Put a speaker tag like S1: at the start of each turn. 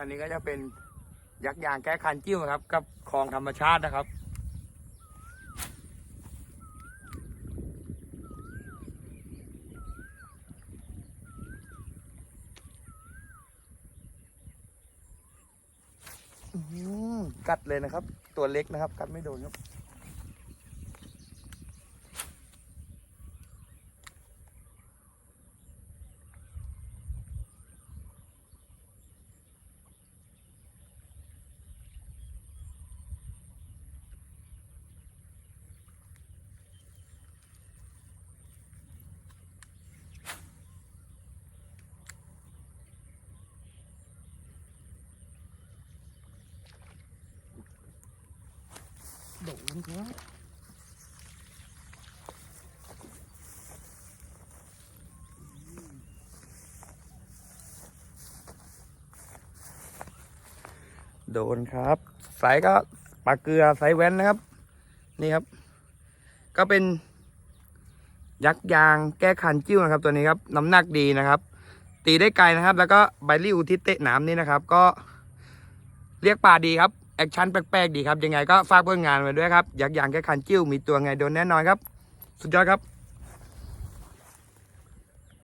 S1: อันนี้ก็จะเป็นยักษ์ยางแก้คันจิ้วครับ กับคลองธรรมชาตินะครับ กัดเลยนะครับ ตัวเล็กนะครับ กัดไม่โดนครับ โดนครับโดนครับไซส์ก็ปลาเกลือไซส์แว้นนะครับ นี่ครับ ก็เป็น ยักษ์ยางแก้คันจิ้วนะครับ ตัวนี้ครับน้ำหนักดีนะครับ ตีได้ไกลนะครับ แล้วก็ใบริ้วที่เตะหน้ำนี่นะครับ ก็เรียกปลาดีครับ แอคชั่นแปลกๆดีครับยังไงก็ฝากเพื่อนงานไว้ด้วยครับอยากอย่างแค่คันจิ้วมีตัวไงโดนแน่นอนครับ สุดยอดครับ